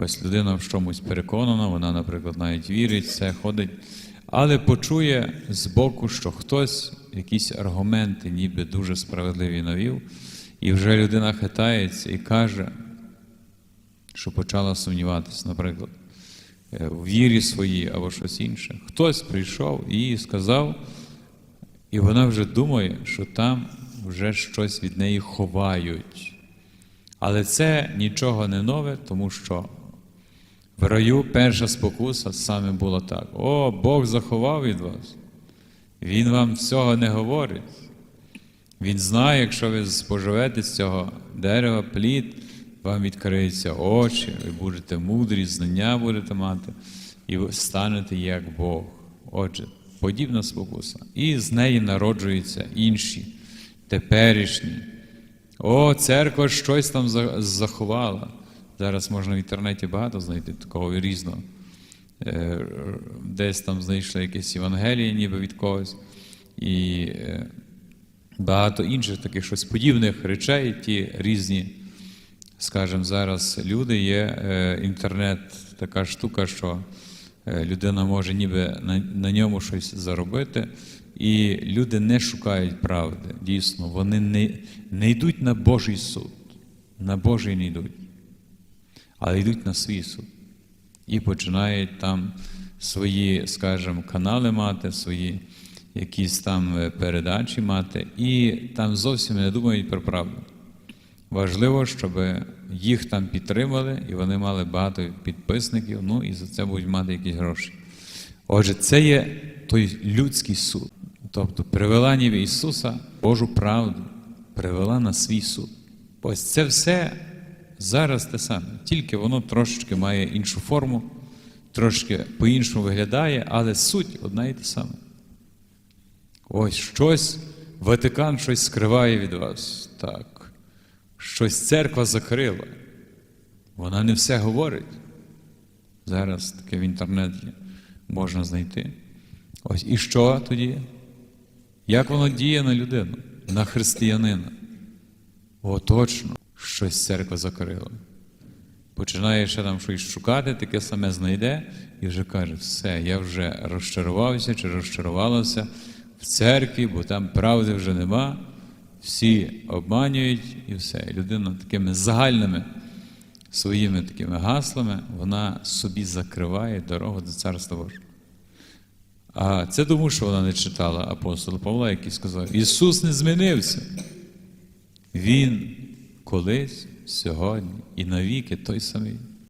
Ось людина в чомусь переконана, вона, наприклад, навіть вірить, все ходить, але почує збоку, що хтось якісь аргументи, ніби дуже справедливі навів, і вже людина хитається і каже, що почала сумніватися, наприклад, е, в вірі своїй або щось інше. Хтось прийшов і сказав, і вона вже думає, що там вже щось від неї ховають. Але це нічого не нове, тому що в раю перша спокуса саме була так: О, Бог заховав від вас. Він вам всього не говорить. Він знає, якщо ви споживете з цього дерева, плід, вам відкриються очі, ви будете мудрі, знання будете мати, і ви станете як Бог. Отже, подібна спокуса. І з неї народжуються інші, теперішні. О, церква щось там заховала. Зараз можна в інтернеті багато знайти такого різного. Е, Десь там знайшли якесь Євангеліє, ніби від когось. І е, багато інших таких щось подібних речей, ті різні, скажімо, зараз люди є. е, Інтернет така штука, що людина може ніби на, на ньому щось заробити. І люди не шукають правди. Дійсно, вони не, не йдуть на Божий суд. На Божий не йдуть, але йдуть на свій суд. І починають там свої, скажімо, канали мати, свої якісь там е, передачі мати, і там зовсім не думають про правду. Важливо, щоб їх там підтримали, і вони мали багато підписників, ну і за це будуть мати якісь гроші. Отже, це є той людський суд. Тобто привела ніби Ісуса Божу правду, привела на свій суд. Ось це все зараз те саме, тільки воно трошечки має іншу форму, трошки по-іншому виглядає, але суть одна і та сама. Ось щось, Ватикан щось скриває від вас. Так. Щось церква закрила. Вона не все говорить. Зараз таке в інтернеті можна знайти. Ось і що тоді? Як воно діє на людину, на християнина? О, точно, щось церква закрила. Починає ще там щось шукати, таке саме знайде, і вже каже, все, я вже розчарувався чи розчарувалася в церкві, бо там правди вже нема, всі обманюють і все. І людина такими загальними своїми такими гаслами, вона собі закриває дорогу до Царства Божого. А це тому, що вона не читала апостола Павла, який сказав: Ісус не змінився. Він колись, сьогодні і навіки той самий.